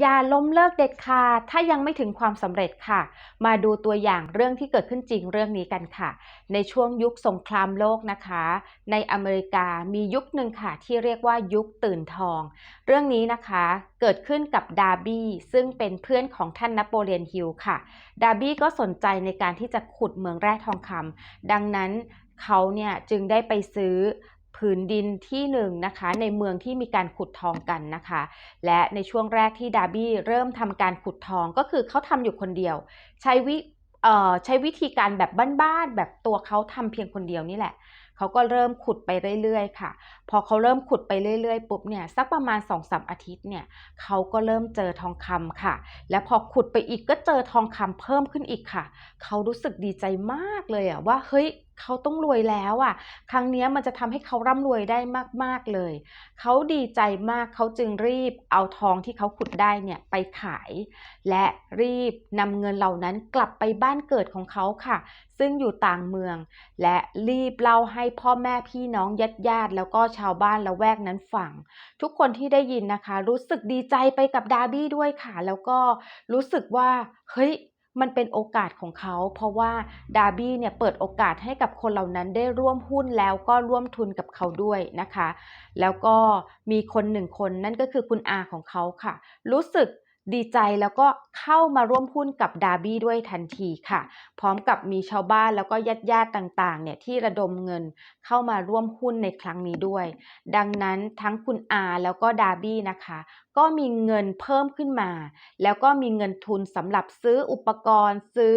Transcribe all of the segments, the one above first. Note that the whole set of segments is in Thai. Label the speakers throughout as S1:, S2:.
S1: อย่าล้มเลิกเด็ดขาดถ้ายังไม่ถึงความสำเร็จค่ะ มาดูตัวอย่างเรื่องที่เกิดขึ้นจริงเรื่องนี้กันค่ะ ในช่วงยุคสงครามโลกนะคะ ในอเมริกามียุคหนึ่งค่ะ ที่เรียกว่ายุคตื่นทอง เรื่องนี้นะคะเกิดขึ้นกับดาร์บี้ซึ่งเป็นเพื่อนของท่านนโปเลียนฮิลค่ะ ดาร์บี้ก็สนใจในการที่จะขุดเมืองแร่ทองคำดังนั้นเขาเนี่ยจึงได้ไปซื้อ ผืนดินที่หนึ่งนะคะ ในเมืองที่มีการขุดทองกันนะคะ และในช่วงแรกที่ดาร์บี้เริ่มทำการขุดทองก็คือเขาทำอยู่คนเดียว ใช้วิใช้วิธีการแบบบ้านๆแบบตัวเขาทำเพียงคนเดียวนี่แหละเขาก็เริ่มขุดไปเรื่อยๆค่ะ พอเขาเริ่มขุดไปเรื่อยๆปุ๊บเนี่ยสักประมาณ2อสอาทิตย์เนี่ยเขาก็เริ่มเจอทองคำค่ะ และพอขุดไปอีกก็เจอทองคำเพิ่มขึ้นอีกค่ะ เขารู้สึกดีใจมากเลยอะว่าเฮ้ยเขาต้องรวยแล้วอะครั้งนี้มันจะทำให้เขาร่ำรวยได้มากๆเลย เขาดีใจมากเขาจึงรีบเอาทองที่เขาขุดได้เนี่ยไปขาย และรีบนำเงินเหล่านั้นกลับไปบ้านเกิดของเขาค่ะ ซึ่งอยู่ต่างเมือง และรีบเล่าให้พ่อแม่พี่น้องญาติญาติแล้วก็ชาวบ้านละแวกนั้นฟัง ทุกคนที่ได้ยินนะคะ รู้สึกดีใจไปกับดาร์บี้ด้วยค่ะ แล้วก็รู้สึกว่า เฮ้ยมันเป็นโอกาสของเขา เพราะว่าดาร์บี้เนี่ยเปิดโอกาสให้กับคนเหล่านั้นได้ร่วมหุ้นแล้วก็ร่วมทุนกับเขาด้วยนะคะ แล้วก็มีคนหนึ่งคนนั่นก็คือคุณอาของเขาค่ะ รู้สึก ดีใจแล้วก็เข้ามาร่วมหุ้นกับดาร์บี้ด้วยทันทีค่ะ พร้อมกับมีชาวบ้านแล้วก็ญาติญาติต่างๆเนี่ยที่ระดมเงินเข้ามาร่วมหุ้นในครั้งนี้ด้วย ดังนั้นทั้งคุณอาแล้วก็ดาร์บี้นะคะ ก็มีเงินเพิ่มขึ้นมา แล้วก็มีเงินทุนสำหรับซื้ออุปกรณ์ซื้อ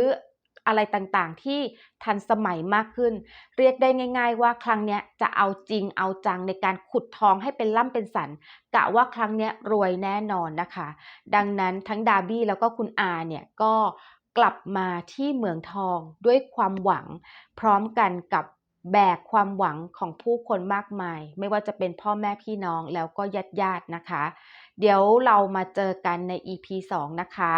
S1: อะไรต่างๆ ที่ทันสมัยมากขึ้น เรียกได้ง่าย ๆ ว่าครั้งเนี้ยจะเอาจริงเอาจังในการขุดทองให้เป็นล่ำเป็นสันกะว่าครั้งเนี้ยรวยแน่นอนนะคะ ดังนั้นทั้งดาร์บี้แล้วก็คุณอาเนี่ยก็กลับมาที่เหมืองทองด้วยความหวัง พร้อมกันกับแบกความหวังของผู้คนมากมาย ไม่ว่าจะเป็นพ่อแม่พี่น้องแล้วก็ญาติญาติๆนะคะ เดี๋ยวเรามาเจอกันใน EP 2 นะคะ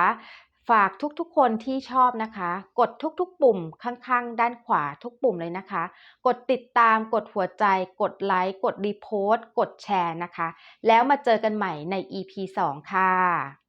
S1: ฝากทุกๆ คนที่ชอบนะคะ กดทุกๆ ปุ่มข้างๆ ด้านขวาทุกปุ่มเลยนะคะ กดติดตามกดหัวใจ กดไลค์ กดรีโพสต์ กดแชร์นะคะ แล้วมาเจอกันใหม่ใน EP 2 ค่ะ